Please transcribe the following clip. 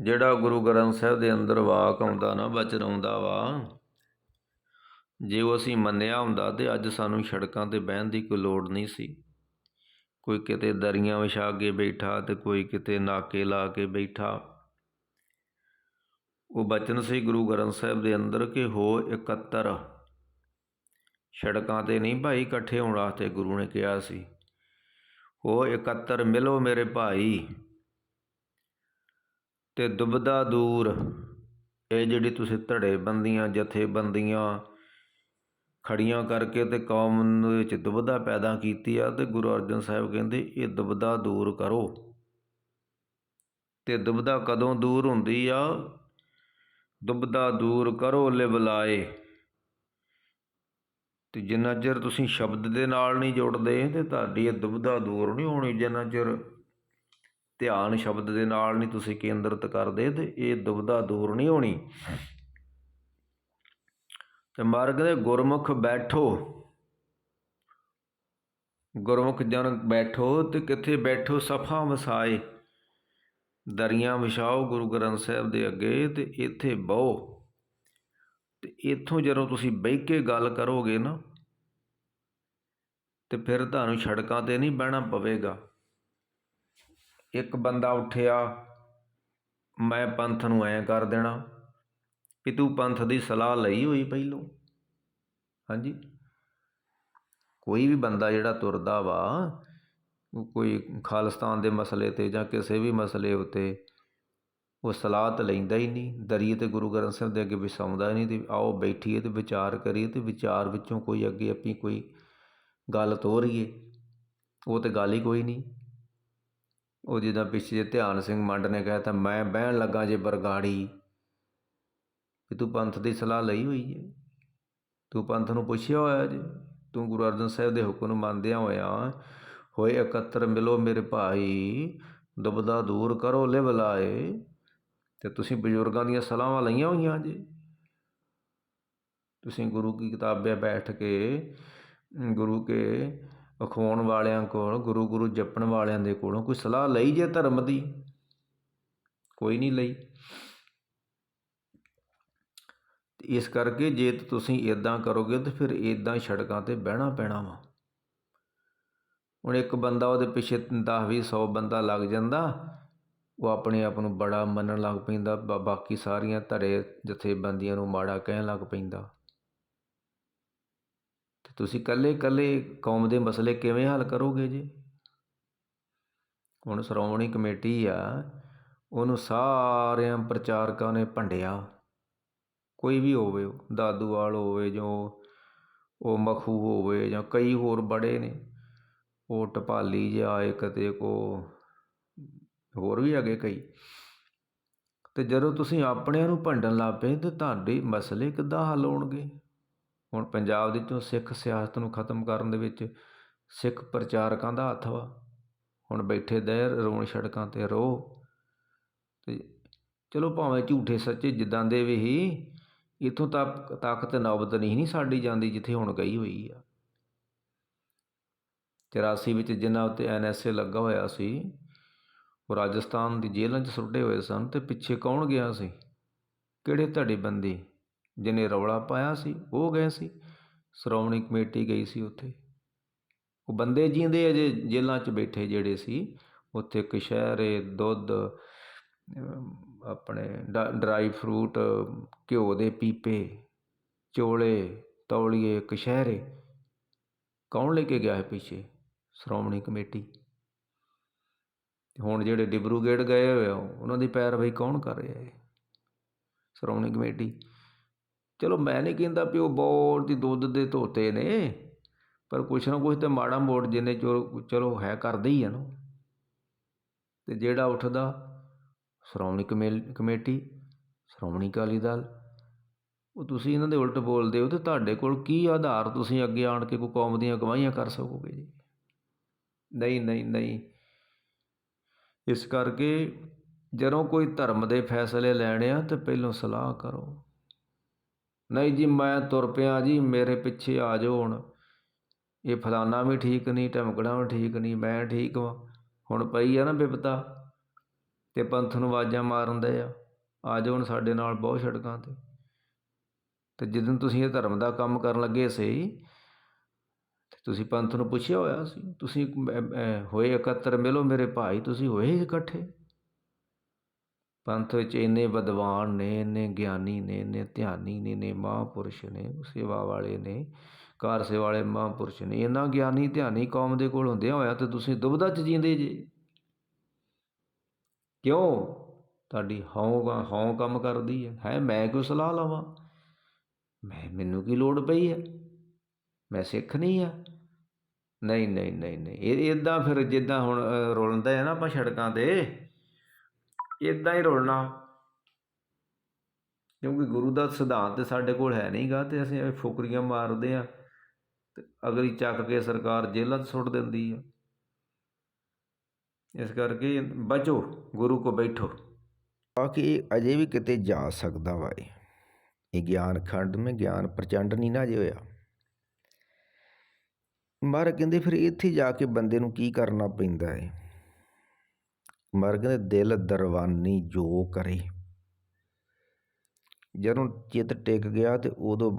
ਜਿਹੜਾ ਗੁਰੂ ਗ੍ਰੰਥ ਸਾਹਿਬ ਦੇ ਅੰਦਰ ਵਾਕ ਆਉਂਦਾ ਨਾ ਬਚਨ ਆਉਂਦਾ ਵਾ, ਜੇ ਉਹ ਅਸੀਂ ਮੰਨਿਆ ਹੁੰਦਾ ਤੇ ਅੱਜ ਸਾਨੂੰ ਸੜਕਾਂ ਤੇ ਬਹਿਣ ਦੀ ਕੋਈ ਲੋੜ ਨਹੀਂ ਸੀ। ਕੋਈ ਕਿਤੇ ਦਰੀਆਂ ਵਿਛਾ ਕੇ ਬੈਠਾ ਤੇ ਕੋਈ ਕਿਤੇ ਨਾਕੇ ਲਾ ਕੇ ਬੈਠਾ। ਉਹ ਬਚਨ ਸੀ ਗੁਰੂ ਗ੍ਰੰਥ ਸਾਹਿਬ ਦੇ ਅੰਦਰ ਕਿ ਹੋ ਇਕੱਤਰ। ਸੜਕਾਂ ਤੇ ਨਹੀਂ ਭਾਈ ਇਕੱਠੇ ਹੋਣ ਵਾਸਤੇ ਗੁਰੂ ਨੇ ਕਿਹਾ ਸੀ। ਹੋ ਇਕੱਤਰ ਮਿਲੋ ਮੇਰੇ ਭਾਈ। ਅਤੇ ਦੁਬਦਾ ਦੂਰ। ਇਹ ਜਿਹੜੀ ਤੁਸੀਂ ਧੜੇਬੰਦੀਆਂ, ਜਥੇਬੰਦੀਆਂ ਖੜੀਆਂ ਕਰਕੇ ਅਤੇ ਕੌਮ ਦੇ ਵਿੱਚ ਦੁਬਦਾ ਪੈਦਾ ਕੀਤੀ ਆ ਅਤੇ ਗੁਰੂ ਅਰਜਨ ਸਾਹਿਬ ਕਹਿੰਦੇ, ਇਹ ਦੁਬਦਾ ਦੂਰ ਕਰੋ। ਅਤੇ ਦੁਬਦਾ ਕਦੋਂ ਦੂਰ ਹੁੰਦੀ ਆ? ਦੁਬਦਾ ਦੂਰ ਕਰੋ ਲਿਵਲਾਏ ਤੇ ਜਿੰਨਾ ਚਿਰ ਤੁਸੀਂ ਸ਼ਬਦ ਦੇ ਨਾਲ ਨਹੀਂ ਜੁੜਦੇ, ਤੇ ਤੁਹਾਡੀ ਇਹ ਦੁਬਿਧਾ ਦੂਰ ਨਹੀਂ ਹੋਣੀ, ਜਿੰਨਾ ਚਿਰ ਧਿਆਨ ਸ਼ਬਦ ਦੇ ਨਾਲ ਨਹੀਂ ਤੁਸੀਂ ਕੇਂਦਰਿਤ ਕਰਦੇ ਤੇ ਇਹ ਦੁਬਦਾ ਦੂਰ ਨਹੀਂ ਹੋਣੀ। ਤੇ ਮਾਰਗ ਦੇ ਗੁਰਮੁਖ ਬੈਠੋ। ਗੁਰਮੁਖ ਜਨ ਬੈਠੋ ਤੇ ਕਿੱਥੇ ਬੈਠੋ? ਸਫਾ ਵਸਾਏ। ਦਰੀਆਂ ਵਿਛਾਓ ਗੁਰੂ ਗ੍ਰੰਥ ਸਾਹਿਬ ਦੇ ਅੱਗੇ ਤੇ ਇੱਥੇ ਬਹੋ। ਤੇ ਇੱਥੋਂ ਜਦੋਂ ਤੁਸੀਂ ਬਹਿ ਕੇ ਗੱਲ ਕਰੋਗੇ ਨਾ, ਤੇ ਫਿਰ ਤੁਹਾਨੂੰ ਸੜਕਾਂ ਤੇ ਨਹੀਂ ਬਹਿਣਾ ਪਵੇਗਾ। ਇੱਕ ਬੰਦਾ ਉੱਠਿਆ, ਮੈਂ ਪੰਥ ਨੂੰ ਐਂ ਕਰ ਦੇਣਾ ਵੀ ਤੂੰ ਪੰਥ ਦੀ ਸਲਾਹ ਲਈ ਹੋਈ ਪਹਿਲੋਂ। ਹਾਂਜੀ। ਕੋਈ ਵੀ ਬੰਦਾ ਜਿਹੜਾ ਤੁਰਦਾ ਵਾ ਕੋਈ ਖਾਲਿਸਤਾਨ ਦੇ ਮਸਲੇ ਤੇ ਜਾਂ ਕਿਸੇ ਵੀ ਮਸਲੇ ਉਤੇ ਉਹ ਸਲਾਹ ਤਾਂ ਲੈਂਦਾ ਹੀ ਨਹੀਂ। ਦਰੀ ਤੇ ਗੁਰੂ ਗ੍ਰੰਥ ਸਾਹਿਬ ਦੇ ਅੱਗੇ ਵਿਸਾਉਂਦਾ ਨਹੀਂ ਤੇ ਆਓ ਬੈਠੀਏ ਤੇ ਵਿਚਾਰ ਕਰੀਏ ਤੇ ਵਿਚਾਰ ਵਿੱਚੋਂ ਕੋਈ ਅੱਗੇ ਆਪਣੀ ਕੋਈ ਗੱਲ ਤੋਰੀਏ। ਉਹ ਤੇ ਗੱਲ ਹੀ ਕੋਈ ਨਹੀਂ। ਉਹ ਜਿੱਦਾਂ ਪਿੱਛੇ ਜਿਹੇ ਧਿਆਨ ਸਿੰਘ ਮੰਡ ਨੇ ਕਹਿ ਤਾ ਮੈਂ ਬਹਿਣ ਲੱਗਾ ਜੇ ਬਰਗਾੜੀ, ਵੀ ਤੂੰ ਪੰਥ ਦੀ ਸਲਾਹ ਲਈ ਹੋਈ ਹੈ ਤੂੰ ਪੰਥ ਨੂੰ ਪੁੱਛਿਆ ਹੋਇਆ ਜੀ? ਤੂੰ ਗੁਰੂ ਅਰਜਨ ਸਾਹਿਬ ਦੇ ਹੁਕਮ ਨੂੰ ਮੰਨਦਿਆਂ ਹੋਇਆ ਹੋਏ ਇਕੱਤਰ ਮਿਲੋ ਮੇਰੇ ਭਾਈ, ਦੁਬਦਾ ਦੂਰ ਕਰੋ ਲਿਵ ਲਾਏ। ਤੇ ਤੁਸੀਂ ਬਜ਼ੁਰਗਾਂ ਦੀਆਂ ਸਲਾਹਾਂ ਲਈਆਂ ਹੋਈਆਂ ਜੀ? ਤੁਸੀਂ ਗੁਰੂ ਕੀ ਕਿਤਾਬੇ ਬੈਠ ਕੇ, ਗੁਰੂ ਕੇ ਅਖਵਾਉਣ ਵਾਲਿਆਂ ਕੋਲ, ਗੁਰੂ ਗੁਰੂ ਜਪਣ ਵਾਲਿਆਂ ਦੇ ਕੋਲੋਂ ਕੋਈ ਸਲਾਹ ਲਈ ਜੇ ਧਰਮ ਦੀ? ਕੋਈ ਨਹੀਂ ਲਈ। ਇਸ ਕਰਕੇ ਜੇ ਤੁਸੀਂ ਇਦਾਂ ਕਰੋਗੇ ਤਾਂ ਫਿਰ ਇਦਾਂ ਸੜਕਾਂ ਤੇ ਬਹਿਣਾ ਪੈਣਾ ਵਾ। ਹੁਣ ਇੱਕ ਬੰਦਾ ਉਹਦੇ ਪਿੱਛੇ 10 20 100 ਬੰਦਾ ਲੱਗ ਜਾਂਦਾ, ਉਹ ਆਪਣੇ ਆਪ ਨੂੰ ਬੜਾ ਮੰਨਣ ਲੱਗ ਪੈਂਦਾ ਬਾਕੀ ਸਾਰੀਆਂ ਧੜੇ ਜਥੇਬੰਦੀਆਂ ਨੂੰ ਮਾੜਾ ਕਹਿਣ ਲੱਗ ਪੈਂਦਾ। ਤੁਸੀਂ ਇਕੱਲੇ ਇਕੱਲੇ ਕੌਮ ਦੇ ਮਸਲੇ ਕਿਵੇਂ ਹੱਲ ਕਰੋਗੇ ਜੀ? ਹੁਣ ਸ਼੍ਰੋਮਣੀ ਕਮੇਟੀ ਆ ਉਹਨੂੰ ਸਾਰਿਆਂ ਪ੍ਰਚਾਰਕਾਂ ਨੇ ਭੰਡਿਆ। ਕੋਈ ਵੀ ਹੋਵੇ ਉਹ, ਦਾਦੂਵਾਲ ਹੋਵੇ ਜੋ ਉਹ ਮਖੂ ਹੋਵੇ ਜਾਂ ਕਈ ਹੋਰ ਬੜੇ ਨੇ ਉਹ ਟਪਾਲੀ ਜਿਹਾ ਇੱਕ ਤੇ ਕੋ ਹੋਰ ਵੀ ਹੈਗੇ ਕਈ। ਤੇ ਜਦੋਂ ਤੁਸੀਂ ਆਪਣਿਆਂ ਨੂੰ ਭੰਡਣ ਲੱਗ ਪਏ ਤੇ ਤੁਹਾਡੇ ਮਸਲੇ ਕਿੱਦਾਂ ਹੱਲ ਹੋਣਗੇ? ਹੁਣ ਪੰਜਾਬ ਦੇ ਵਿੱਚੋਂ ਸਿੱਖ ਸਿਆਸਤ ਨੂੰ ਖਤਮ ਕਰਨ ਦੇ ਵਿੱਚ ਸਿੱਖ ਪ੍ਰਚਾਰਕਾਂ ਦਾ ਹੱਥ ਵਾ। ਹੁਣ ਬੈਠੇ ਦਹਿਰ, ਰੋਣ ਸੜਕਾਂ ਤੇ ਰੋ। ਤੇ ਚਲੋ ਭਾਵੇਂ ਝੂਠੇ ਸੱਚੇ ਜਿੱਦਾਂ ਦੇ ਵੀ ਹੀ, ਇਥੋਂ ਤੱਕ, ਤਾਕਤ ਨੌਬਤ ਨਹੀਂ ਨਹੀਂ ਸਾਡੀ ਜਾਂਦੀ ਜਿੱਥੇ ਹੁਣ ਗਈ ਹੋਈ ਆ। 84 ਵਿੱਚ ਜਿਨ੍ਹਾਂ ਉੱਤੇ ਐਨਐਸਏ ਲੱਗਾ ਹੋਇਆ ਸੀ, ਉਹ ਰਾਜਸਥਾਨ ਦੀ ਜੇਲ੍ਹਾਂ 'ਚ ਸੁੱਟੇ ਹੋਏ ਸਨ ਤੇ ਪਿੱਛੇ ਕੌਣ ਗਿਆ ਸੀ? ਕਿਹੜੇ ਧੜੇ ਬੰਦੇ ਜਿਹਨੇ ਰੌਲਾ ਪਾਇਆ ਸੀ, ਉਹ ਗਏ ਸੀ। ਸ਼੍ਰੋਮਣੀ ਕਮੇਟੀ ਗਈ ਸੀ ਉੱਥੇ। ਉਹ ਬੰਦੇ ਜੀਂਦੇ ਅਜੇ ਜੇਲ੍ਹਾਂ 'ਚ ਬੈਠੇ ਜਿਹੜੇ ਸੀ, ਉੱਥੇ ਕਸ਼ਹਿਰੇ ਦੁੱਧ ਆਪਣੇ ਡਰਾਈ ਫਰੂਟ, ਘਿਓ ਦੇ ਪੀਪੇ, ਚੋਲੇ, ਤੌਲੀਏ ਕਸ਼ਹਿਰੇ ਕੌਣ ਲੈ ਕੇ ਗਿਆ ਹੈ ਪਿੱਛੇ? ਸ਼੍ਰੋਮਣੀ ਕਮੇਟੀ। ਹੁਣ ਜਿਹੜੇ ਡਿਬਰੂਗੜ੍ਹ ਗਏ ਹੋਏ ਆ, ਉਹਨਾਂ ਦੀ ਪੈਰਵਾਈ ਕੌਣ ਕਰ ਰਿਹਾ ਹੈ ਸ਼੍ਰੋਮਣੀ ਕਮੇਟੀ। ਚਲੋ ਮੈਂ ਨਹੀਂ ਕਹਿੰਦਾ ਵੀ ਉਹ ਬਹੁਤ ਹੀ ਦੁੱਧ ਦੇ ਧੋਤੇ ਨੇ, ਪਰ ਕੁਛ ਨਾ ਕੁਛ ਤਾਂ ਮਾੜਾ ਮੋੜ ਜਿੰਨੇ ਚੋ ਚਲੋ ਹੈ ਕਰਦੇ ਹੀ ਆ ਨਾ। ਅਤੇ ਜਿਹੜਾ ਉੱਠਦਾ, ਸ਼੍ਰੋਮਣੀ ਕਮੇਲ, ਕਮੇਟੀ, ਸ਼੍ਰੋਮਣੀ ਅਕਾਲੀ ਦਲ, ਉਹ ਤੁਸੀਂ ਇਹਨਾਂ ਦੇ ਉਲਟ ਬੋਲਦੇ ਹੋ ਤੇ ਤੁਹਾਡੇ ਕੋਲ ਕੀ ਆਧਾਰ ਤੁਸੀਂ ਅੱਗੇ ਆਣ ਕੇ ਕੋਈ ਕੌਮ ਦੀਆਂ ਗਵਾਹੀਆਂ ਕਰ ਸਕੋਗੇ ਜੀ? ਨਹੀਂ ਨਹੀਂ ਨਹੀਂ। ਇਸ ਕਰਕੇ ਜਦੋਂ ਕੋਈ ਧਰਮ ਦੇ ਫੈਸਲੇ ਲੈਣੇ ਆ ਤਾਂ ਪਹਿਲਾਂ ਸਲਾਹ ਕਰੋ। ਨਹੀਂ ਜੀ, ਮੈਂ ਤੁਰ ਪਿਆ ਜੀ, ਮੇਰੇ ਪਿੱਛੇ ਆ ਜਾਓ ਹੁਣ। ਇਹ ਫਲਾਨਾ ਵੀ ਠੀਕ ਨਹੀਂ, ਢਮਕਣਾ ਵੀ ਠੀਕ ਨਹੀਂ, ਮੈਂ ਠੀਕ ਵਾਂ। ਹੁਣ ਪਈ ਆ ਨਾ ਬਿਪਤਾ ਅਤੇ ਪੰਥ ਨੂੰ ਆਵਾਜ਼ਾਂ ਮਾਰਦੇ ਆ। ਆ ਜਾਓ ਹੁਣ ਸਾਡੇ ਨਾਲ ਬਹੁਤ ਸੜਕਾਂ ਤੇ। ਅਤੇ ਜਦੋਂ ਤੁਸੀਂ ਇਹ ਧਰਮ ਦਾ ਕੰਮ ਕਰਨ ਲੱਗੇ ਸੀ, ਤੇ ਤੁਸੀਂ ਪੰਥ ਨੂੰ ਪੁੱਛਿਆ ਹੋਇਆ ਸੀ, ਤੁਸੀਂ ਹੋਏ ਇਕੱਤਰ, ਮਿਲੋ ਮੇਰੇ ਭਾਈ, ਤੁਸੀਂ ਹੋਏ ਇਕੱਠੇ? ਪੰਥ ਵਿੱਚ ਇੰਨੇ ਵਿਦਵਾਨ ਨੇ ਇੰਨੇ ਗਿਆਨੀ ਨੇ ਇੰਨੇ ਧਿਆਨੀ ਨੇ ਇੰਨੇ ਮਹਾਂਪੁਰਸ਼ ਨੇ ਸੇਵਾ ਵਾਲੇ ਨੇ ਕਾਰ ਸੇਵਾ ਵਾਲੇ ਮਹਾਂਪੁਰਸ਼ ਨੇ ਇੰਨਾ ਗਿਆਨੀ ਧਿਆਨੀ ਕੌਮ ਦੇ ਕੋਲ ਹੁੰਦਿਆਂ ਹੋਇਆ ਤੇ ਤੁਸੀਂ ਦੁਬਦਾ ਚ ਜੀਂਦੇ ਜੇ। ਕਿਉਂ? ਤੁਹਾਡੀ ਹਉ ਹਉ ਕੰਮ ਕਰਦੀ ਹੈ। ਹੈ ਮੈਂ ਕਿਉਂ ਸਲਾਹ ਲਵਾਂ? ਮੈਂ ਮੈਨੂੰ ਕੀ ਲੋੜ ਪਈ ਹੈ? ਮੈਂ ਸਿੱਖ ਨਹੀਂ ਆ ਨਹੀਂ ਨਹੀਂ ਨਹੀਂ ਨਹੀਂ। ਇਹ ਇਦਾਂ ਫਿਰ ਜਿੱਦਾਂ ਹੁਣ ਅ, ਰੁਲਦਾ ਹੈ ਨਾ ਆਪਾਂ ਸੜਕਾਂ ਤੇ ਇਦਾਂ ਹੀ ਰੁਲਣਾ। ਕਿਉਂਕਿ ਗੁਰੂ ਦਾ ਸਿਧਾਂਤ ਸਾਡੇ ਕੋਲ ਹੈ ਨਹੀਂਗਾ ਤੇ ਅਸੀਂ ਐਵੇਂ ਫੁਕਰੀਆਂ ਮਾਰਦੇ ਆ ਤੇ ਅਗਲੀ ਚੱਕ ਕੇ ਸਰਕਾਰ ਜੇਲ੍ਹਾਂ 'ਚ ਸੁੱਟ ਦਿੰਦੀ ਆ। ਇਸ ਕਰਕੇ ਬਚੋ, ਗੁਰੂ ਕੋ ਬੈਠੋ। ਬਾਕੀ ਇਹ ਅਜੇ ਵੀ ਕਿਤੇ ਜਾ ਸਕਦਾ ਵਾ ਇਹ। ਇਹ ਗਿਆਨ ਖੰਡ ਮੇ ਗਿਆਨ ਪ੍ਰਚੰਡ ਨਹੀਂ ਨਾ ਜੇ ਹੋਇਆ। ਮਹਾਰਾਜ ਕਹਿੰਦੇ ਫਿਰ ਇੱਥੇ ਜਾ ਕੇ ਬੰਦੇ ਨੂੰ ਕੀ ਕਰਨਾ ਪੈਂਦਾ ਹੈ ਮਹਾਰਾਜ ਕਹਿੰਦੇ ਦਿਲ ਦਰਵਾਨੀ ਜੋ ਕਰੇ। ਜਦੋਂ ਚਿੱਤ ਟਿਕ ਗਿਆ ਤੇ ਉਦੋਂ